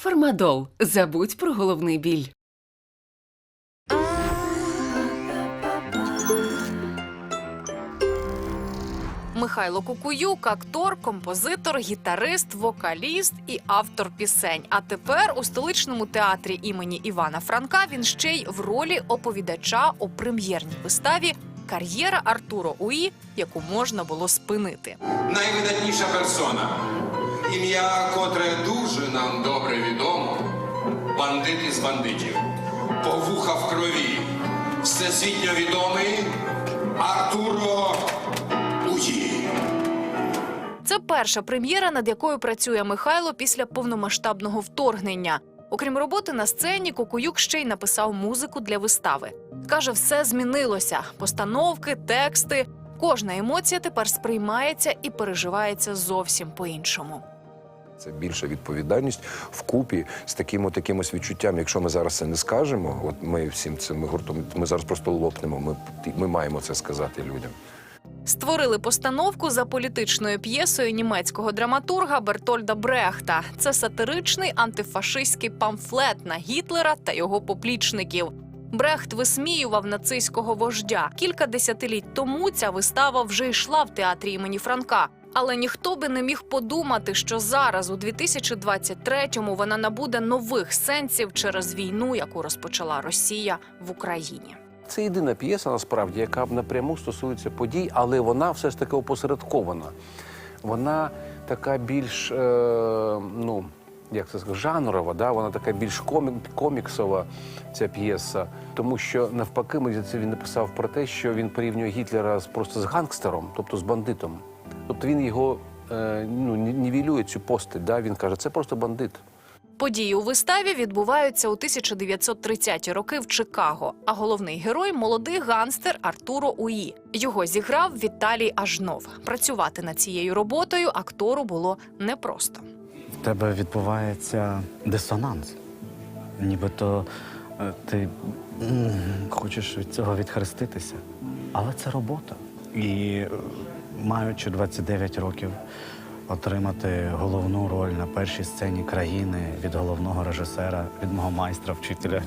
Фармадол. Забудь про головний біль. Михайло Кукуюк, актор, композитор, гітарист, вокаліст і автор пісень. А тепер у столичному театрі імені Івана Франка він ще й в ролі оповідача у прем'єрній виставі Кар'єра Артуро Уї, яку можна було спинити. найвидатніша персона. Ім'я, котре дуже нам добре відомо. Бандит із бандитів. Повуха в крові. Всесвітньо відомий Артуро Уї. Це перша прем'єра, над якою працює Михайло після повномасштабного вторгнення. Окрім роботи на сцені, Кукуюк ще й написав музику для вистави. Каже, все змінилося: постановки, тексти. Кожна емоція тепер сприймається і переживається зовсім по-іншому. Це більша відповідальність вкупі з таким от якимось відчуттям. Якщо ми зараз це не скажемо, от ми всім цим гуртом, ми зараз просто лопнемо. Ми, ми маємо це сказати людям. Створили постановку за політичною п'єсою німецького драматурга Бертольда Брехта. Це сатиричний антифашистський памфлет на Гітлера та його поплічників. Брехт висміював нацистського вождя. Кілька десятиліть тому ця вистава вже йшла в театрі імені Франка. Але ніхто би не міг подумати, що зараз, у 2023-му, вона набуде нових сенсів через війну, яку розпочала Росія в Україні. Це єдина п'єса, насправді, яка напряму стосується подій, але вона все ж таки опосередкована. Вона така більш, е, ну, як це сказати, жанрова, да? вона така більш комік, коміксова, ця п'єса. Тому що навпаки, мені це він написав про те, що він порівнює Гітлера з, просто з гангстером, тобто з бандитом. Тобто він його е, ну, ні- нівелює цю постать. Да? Він каже, це просто бандит. Події у виставі відбуваються у 1930-ті роки в Чикаго. А головний герой молодий ганстер Артуро Уї. Його зіграв Віталій Ажнов. Працювати над цією роботою актору було непросто. в тебе відбувається дисонанс. Нібито е, ти хочеш від цього відхреститися. Але це робота. І е, маючи 29 років, отримати головну роль на першій сцені країни від головного режисера, від мого майстра, вчителя.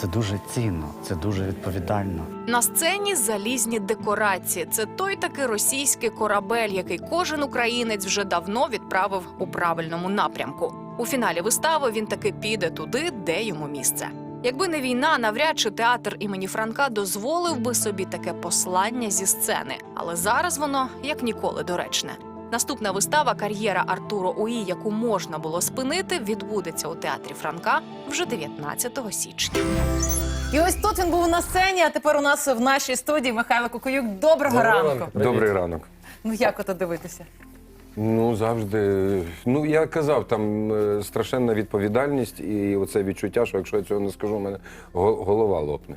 Це дуже цінно, це дуже відповідально. На сцені залізні декорації. Це той таки російський корабель, який кожен українець вже давно відправив у правильному напрямку. У фіналі вистави він таки піде туди, де йому місце. Якби не війна, навряд чи театр імені Франка дозволив би собі таке послання зі сцени. Але зараз воно як ніколи доречне. Наступна вистава Кар'єра Артуро Уї, яку можна було спинити, відбудеться у театрі Франка вже 19 січня. І ось тут він був на сцені, а тепер у нас в нашій студії Михайло Кукуюк. Доброго ранку. Добрий ранок. Ну як ото дивитися? Ну завжди. Ну я казав, там е, страшенна відповідальність і оце відчуття, що якщо я цього не скажу, у мене го- голова лопне.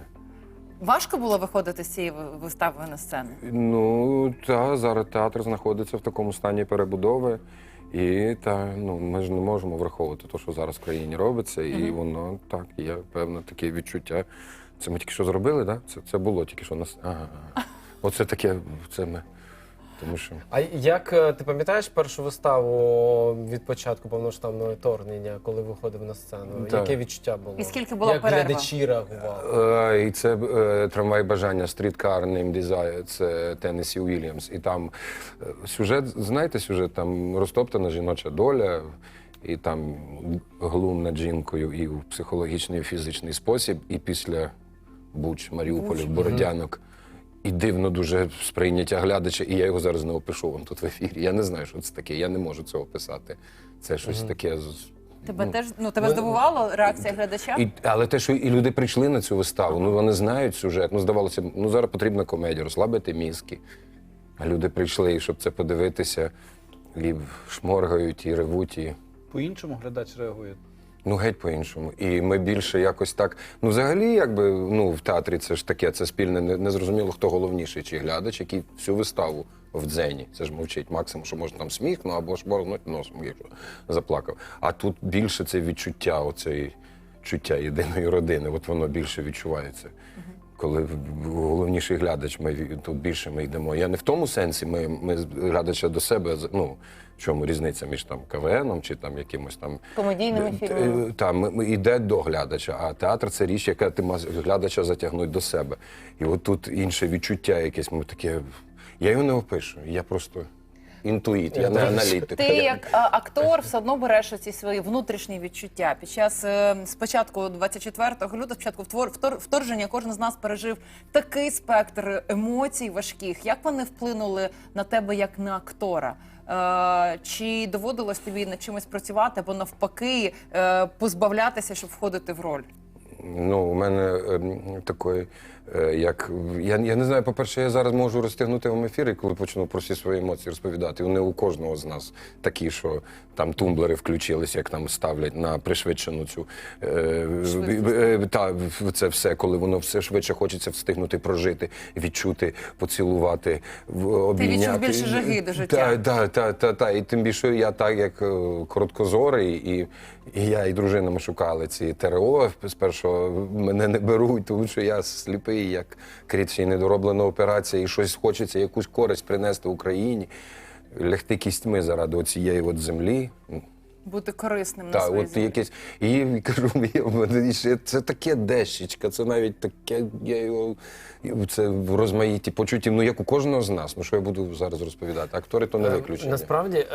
Важко було виходити з цієї ви- вистави на сцену. Ну та зараз театр знаходиться в такому стані перебудови. І та ну ми ж не можемо враховувати те, що зараз в країні робиться, і воно так є певне таке відчуття. Це ми тільки що зробили, так? Це, це було тільки що нас. Ага. ага. Оце таке, це ми. Тому що А як е, ти пам'ятаєш першу виставу від початку повноштабного вторгнення, коли виходив на сцену? Так. Яке відчуття було? І скільки було як перерва? глядачі реагували? Е, І це е, трамвай бажання стріткар Name Desire, це Теннесі Уільямс. І там е, сюжет, знаєте, сюжет там розтоптана жіноча доля, і там глум над жінкою і в психологічний, і в фізичний спосіб, і після Буч, Маріуполя, Бородянок. І дивно дуже сприйняття глядача, і я його зараз не опишу вам тут в ефірі. Я не знаю, що це таке. Я не можу цього описати. Це щось таке. Тебе ну, теж ну тебе здивувало реакція глядача? і, але те, що і люди прийшли на цю виставу, ну вони знають сюжет. Ну, здавалося, ну зараз потрібна комедія, розслабити мізки. А люди прийшли, щоб це подивитися, і шморгають, і ревуть, і По-іншому глядач реагує. Ну геть по-іншому. І ми більше якось так. Ну, взагалі, якби ну, в театрі це ж таке, це спільне, не, не хто головніший, чи глядач, який всю виставу в дзені. Це ж мовчить максимум, що можна там сміх, ну або ж борнуть носом, якщо заплакав. А тут більше це відчуття, оцеї чуття єдиної родини. От воно більше відчувається. Коли головніший глядач, ми тут більше ми йдемо. Я не в тому сенсі, ми, ми глядача до себе, ну, в чому різниця між там КВНом чи там якимось там Комедійними фільмами. е, Та, ми, ми йде до глядача, а театр це річ, яка ти глядача затягнути до себе. І от тут інше відчуття якесь, ми таке. Я його не опишу, я просто інтуїт, я не аналітик. Ти як актор все одно береш ці свої внутрішні відчуття. Під час е, спочатку 24 лютого, спочатку вторження, кожен з нас пережив такий спектр емоцій важких. Як вони вплинули на тебе як на актора? Е, чи доводилось тобі над чимось працювати або навпаки е, позбавлятися, щоб входити в роль? Ну, у мене ем, такої, як я, я не знаю, по-перше, я зараз можу розтягнути вам ефіри, коли почну про всі свої емоції розповідати. Вони у кожного з нас такі, що там тумблери включились, як там ставлять на пришвидшену цю е, е, та це все, коли воно все швидше хочеться встигнути прожити, відчути, поцілувати, обійняти. більше жаги до життя. Та, та, та, та, та. І тим більше я так, як е, короткозорий, і, і я і дружина ми шукали ці ТРО. Спершу мене не беруть, тому що я сліпий, як кріт, недороблена операція, і щось хочеться, якусь користь принести Україні, лягти кістьми заради цієї землі. Бути корисним на Так, своїй от землі? якесь. І кажу, я, в мене ще це таке дещечка, це навіть таке, я його це в розмаїті почуттів, ну як у кожного з нас. Ну що я буду зараз розповідати? Актори то не виключення. Насправді, е,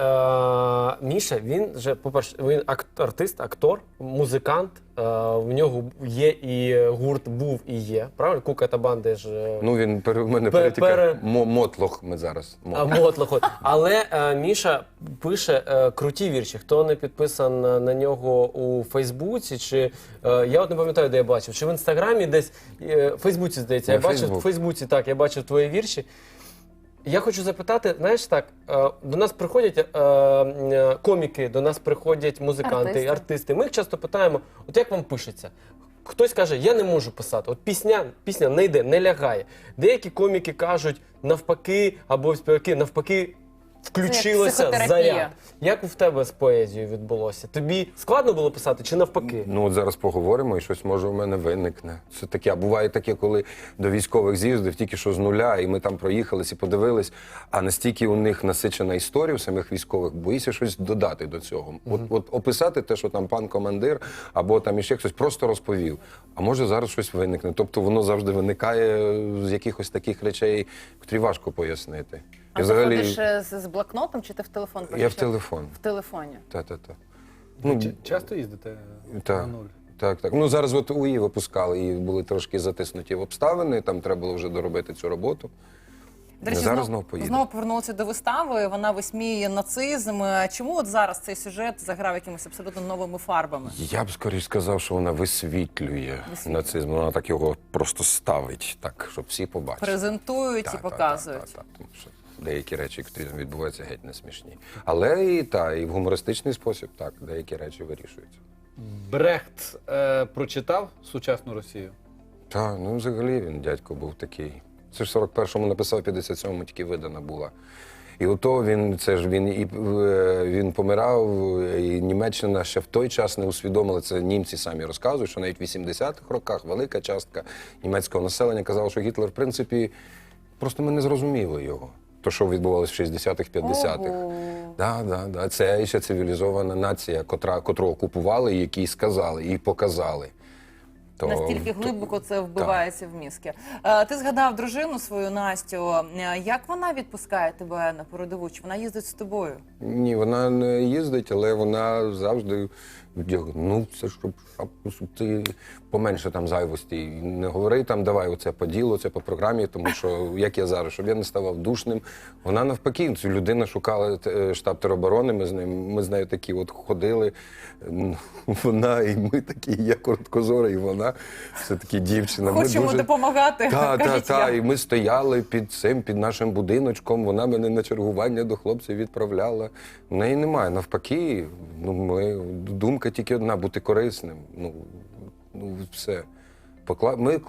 Міша, він же, по-перше, він акт- артист, актор, музикант. Е, в нього є і гурт був і є. Правильно? Кука та банди ж. е, Ну він пере, в мене Пе- перетікає. пере- Мо- Мотлох ми зараз. А, Мотлох. Але е, Міша пише е, круті вірші. Хто не підписан на, нього у Фейсбуці, чи е, я от не пам'ятаю, де я бачив, чи в інстаграмі десь е, в Фейсбуці здається. Я На бачив в Фейсбуці, так, я бачив твої вірші. Я хочу запитати, знаєш так, е, до нас приходять е, е, коміки, до нас приходять музиканти, Артисти. артисти. Ми їх часто питаємо: от як вам пишеться? Хтось каже, я не можу писати. От пісня, пісня не йде, не лягає. Деякі коміки кажуть навпаки, або співаки навпаки. Включилося психотерапія. заряд. Як в тебе з поезією відбулося? Тобі складно було писати чи навпаки? Ну от зараз поговоримо, і щось може у мене виникне. Це таке. А буває таке, коли до військових з'їздив тільки що з нуля, і ми там проїхались і подивились. А настільки у них насичена історія у самих військових, боїся щось додати до цього. От, от описати те, що там пан командир, або там іще хтось просто розповів. А може зараз щось виникне. Тобто воно завжди виникає з якихось таких речей, які важко пояснити. А ти ходиш е, з, з блокнотом чи ти в телефон пишеш? я в телефон. В телефоні. Та-та-та. Ч- часто їздите Так. на нуль? Так, так. Ну зараз от УІ випускали і були трошки затиснуті в обставини. Там треба було вже доробити цю роботу. До речі, Зараз знов, знов поїду. знову повернулися до вистави. Вона висміює нацизм. А Чому от зараз цей сюжет заграв якимись абсолютно новими фарбами? Я б скоріш сказав, що вона висвітлює, Висвітлює. нацизм. Вона так його просто ставить, так, щоб всі побачили. Презентують Та, і та, та, показують. та, та, тому що деякі речі, які відбуваються, геть не смішні. Але і та, і в гумористичний спосіб так, деякі речі вирішуються. Брехт е, прочитав сучасну Росію. Так, ну взагалі він дядько був такий. Це ж 41-му написав, 57-му тільки видана була. І ото він, це ж він і е, він помирав, і Німеччина ще в той час не усвідомила, це німці самі розказують, що навіть в 80-х роках велика частка німецького населення казала, що Гітлер, в принципі, просто ми не зрозуміли його. То, що відбувалося в 60-х, 50-х. Да, да, да. Це ще цивілізована нація, котра, котру окупували, які сказали, і показали. То- Настільки глибоко це вбивається в мізки. Е, Ти згадав дружину свою Настю. Е, Як вона відпускає тебе на передову? Чи вона їздить з тобою? Ні, вона не їздить, але вона завжди вдягнувся, щоб, щоб ти поменше там зайвості. І Не говори там, давай оце по ділу, це по програмі, тому що як я зараз, щоб я не ставав душним. Вона навпаки, цю людину шукала е, штаб тероборони. Ми з ним ми з нею такі от ходили. Вона і ми такі, я короткозора, і вона все таки дівчина. Ми Хочемо дуже- допомагати. та, та, кажіть та. я. І ми стояли під цим, під нашим будиночком. Вона мене на чергування до хлопців відправляла. В неї немає. Навпаки, ну ми думка тільки одна бути корисним. Ну, ну все. Покла... Ми,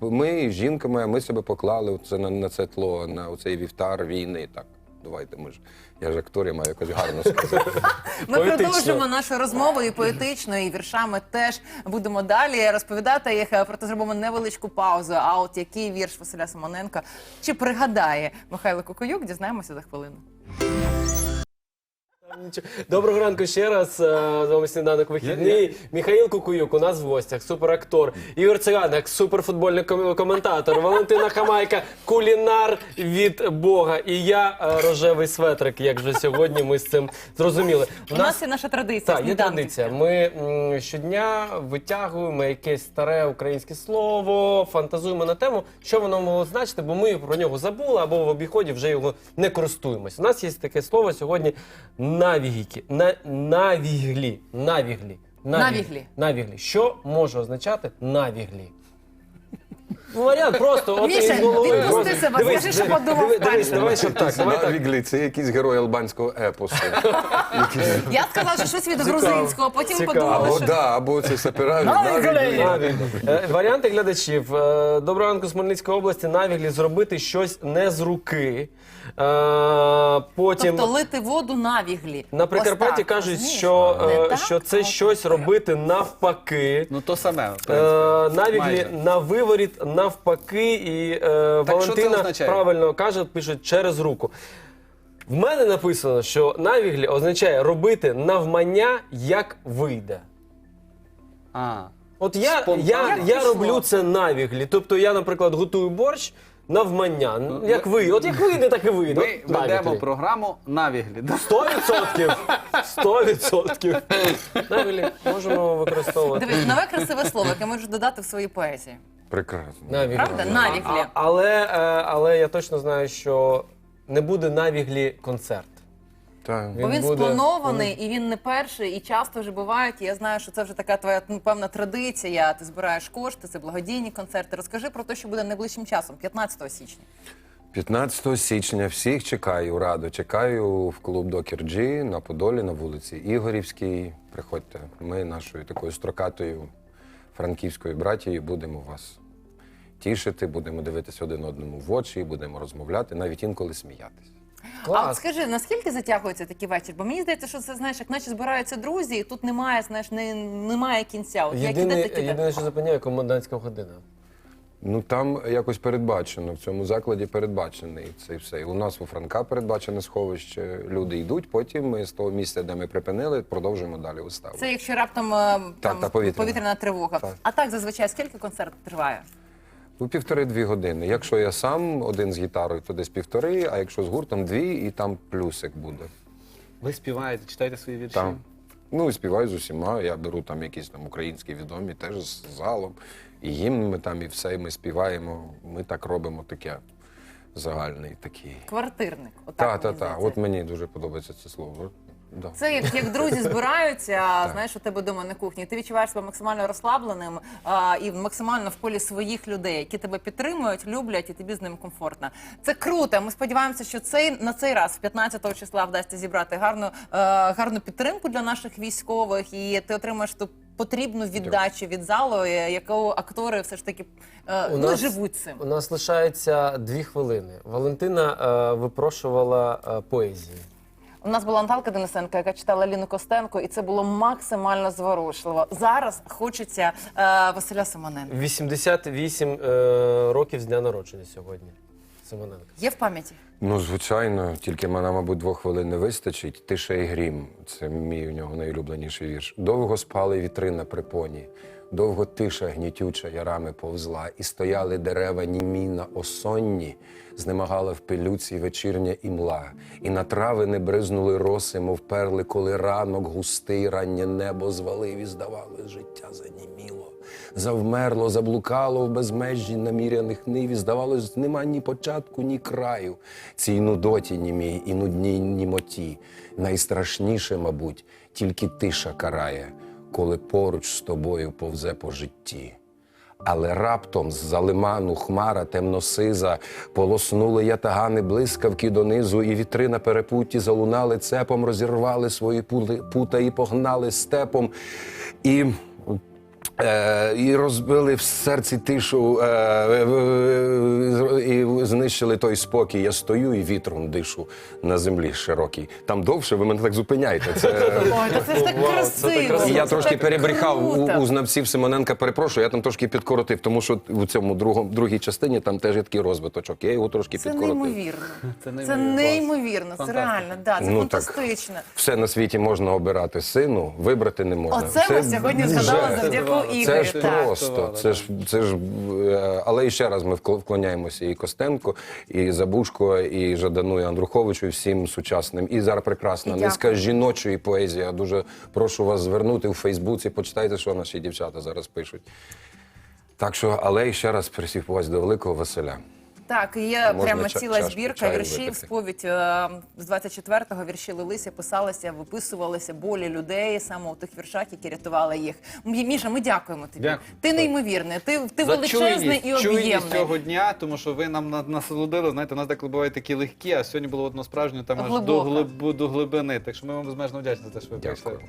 ми з жінками, ми себе поклали це на, на це тло, на цей вівтар війни. Так. давайте ми ж. Я ж актор, я маю якось гарно сказати. Ми Поетично. продовжимо нашу розмову і поетично, і віршами теж будемо далі розповідати їх. Проте зробимо невеличку паузу. А от який вірш Василя Симоненка чи пригадає Михайло Кукуюк, дізнаємося за хвилину. Доброго ранку ще раз. Е, З вами сніданок вихідний. Михаїл Кукуюк у нас в гостях, суперактор. Ігор Циганик, суперфутбольний коментатор. Валентина Хамайка, кулінар від Бога. І я е, рожевий светрик, як же сьогодні ми з цим зрозуміли. У нас є наша традиція. Так, є традиція. Ми м, щодня витягуємо якесь старе українське слово, фантазуємо на тему, що воно могло значити, бо ми про нього забули або в обіході вже його не користуємося. У нас є таке слово сьогодні навігіки. На, навіглі. Навіглі. Навіглі. Навіглі. Що може означати навіглі? Ну, варіант просто от Міша, із голови. відпусти себе, скажи, що подумав дивись, першим. Давай, щоб так, давай так. Навіглі, це якийсь герой албанського епосу. Я сказала, що щось від грузинського, потім Цікаво. подумала, Або що да, або це сапіраві. Е, Варіанти глядачів. Е, Доброго ранку з Хмельницької області. Навіглі зробити щось не з руки. Е, Потім тобто лити воду на віглі. на Прикарпатті Ось так, кажуть, розумієш? що, е, так, що це щось робити навпаки. Ну то саме. в Е, принципі. Навіглі Майже. на виворіт навпаки, і е, що це Валентина означає? правильно каже, пише через руку. В мене написано, що навіглі означає робити навмання, як вийде. А. От я, Спонтанно. я, Як я пішло? роблю це навіглі. Тобто я, наприклад, готую борщ навмання. Ну, як ви, от як вийде, так і вийде. Ми От навіглі. ведемо програму на вигляд. Сто відсотків. Сто відсотків. Навіглі можемо використовувати. Дивись, нове красиве слово, яке можеш додати в своїй поезії. Прекрасно. Навіглі. Правда? Навіглі. А- але, е, але я точно знаю, що не буде навіглі концерт. Так. Бо він буде- спланований і він не перший, і часто вже бувають. І я знаю, що це вже така твоя ну, певна традиція. Ти збираєш кошти, це благодійні концерти. Розкажи про те, що буде найближчим часом, 15 січня. 15 січня всіх чекаю, радо чекаю в клуб Докер Джі на Подолі на вулиці Ігорівській. Приходьте. Ми нашою такою строкатою франківською братією будемо вас тішити, будемо дивитися один одному в очі, будемо розмовляти, навіть інколи сміятися. А от скажи, наскільки затягується такий вечір? Бо мені здається, що це знаєш, як наче збираються друзі, і тут немає, знаєш, не, немає кінця. От як іде, Єдине, так іде. єдине, що зупиняє комендантська година. Ну там якось передбачено, в цьому закладі передбачений цей все. І у нас у Франка передбачене сховище. Люди йдуть, потім ми з того місця, де ми припинили, продовжуємо далі виставу. Це якщо раптом е, там, та, повітряна. тривога. Так. А так зазвичай скільки концерт триває? У півтори-дві години. Якщо я сам один з гітарою, то десь півтори, а якщо з гуртом дві, і там плюсик буде. Ви співаєте, читаєте свої вірші. Там. Ну і співаю з усіма. Я беру там якісь там українські відомі, теж з залом. І гімн ми там, і все, і ми співаємо. Ми так робимо таке загальний такий. Квартирник. Так, так, так. От мені дуже подобається це слово. Да. Це як, як друзі збираються, знаєш, у тебе вдома на кухні. Ти відчуваєш себе максимально розслабленим а, і максимально в колі своїх людей, які тебе підтримують, люблять, і тобі з ним комфортно. Це круто. Ми сподіваємося, що цей на цей раз, 15 числа, вдасться зібрати гарну, е, гарну підтримку для наших військових, і ти отримаєш ту потрібну віддачу від залу, е, яку актори все ж таки е, У ну, нас- живуть цим. У нас лишається дві хвилини. Валентина е, випрошувала е, поезії. У нас була Наталка Денисенко, яка читала Ліну Костенко, і це було максимально зворушливо. Зараз хочеться е, Василя Симоненка. 88 е, років з дня народження сьогодні. Симоненко. Є в пам'яті? Ну, звичайно, тільки мене, мабуть, двох хвилин не вистачить. Тиша і грім це мій у нього найулюбленіший вірш. Довго спали вітри на припоні, довго тиша гнітюча ярами повзла, і стояли дерева німі на осонні, знемагала в пилюці вечірня імла, і на трави не бризнули роси, мов перли, коли ранок густий, раннє небо звалив, і здавалось, життя заніміло. Завмерло, заблукало в безмежжі наміряних ниві. Здавалось, нема ні початку, ні краю. Цій нудоті німій і нудній німоті. Найстрашніше, мабуть, тільки тиша карає, коли поруч з тобою повзе по житті. Але раптом з-за лиману хмара темносиза полоснули ятагани блискавки донизу, і вітри на перепутті залунали цепом, розірвали свої пута і погнали степом. І і розбили в серці тишу, е, е, е, і знищили той спокій. Я стою і вітром дишу на землі широкій. Там довше, ви мене так зупиняєте. Це... Це ж так Вау, це так красиво. красиво. І я трошки перебрехав у, знавців Симоненка, перепрошую, я там трошки підкоротив, тому що у цьому другому, другій частині там теж є такий розвиточок. Я його трошки Це неймовірно. Це неймовірно. це реально, да, це Ну, фантастично. Все на світі можна обирати сину, вибрати не можна. Оце ми сьогодні згадали вже- завдяки Це ж так. просто, це ж це ж. е, Але і ще раз ми вкл- вклоняємося і Костенко, і Забушко, і Жадану, і Андруховичу, і всім сучасним. І зараз прекрасна І низка жіночої поезії. Я дуже прошу вас звернути у Фейсбуці, почитайте, що наші дівчата зараз пишуть. Так що, але і ще раз присів повазі до великого Василя. Так, є Можна прямо ча- ціла чашку збірка чаю віршів, випити. сповідь е, з 24-го вірші лилися, писалися, виписувалися болі людей саме у тих віршах, які рятували їх. М- Міша, ми дякуємо тобі. Дякую. Ти неймовірний, ти, ти За величезний і чуйність, чуйність об'ємний. цього дня, тому що ви нам на- насолодили. Знаєте, у нас деколи бувають такі легкі, а сьогодні було одно справжнє там аж до, Глибоко. глиб, до глибини. Так що ми вам безмежно вдячні за те, що ви Дякую. прийшли.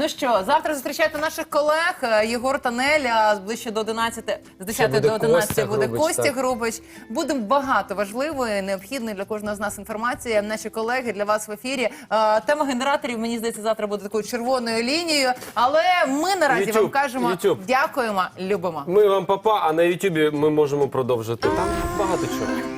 Ну що, завтра зустрічайте наших колег е, Єгор Танеля ближче до 11, з 10 до 11 Костя буде Грубич, Костя так. Грубич. Буде багато важливої, необхідної для кожного з нас інформації. Наші колеги для вас в ефірі. Е, Тема генераторів, мені здається, завтра буде такою червоною лінією. Але ми наразі вам кажемо YouTube. дякуємо, любимо. Ми вам папа, а на Ютубі ми можемо продовжити. Там багато чого.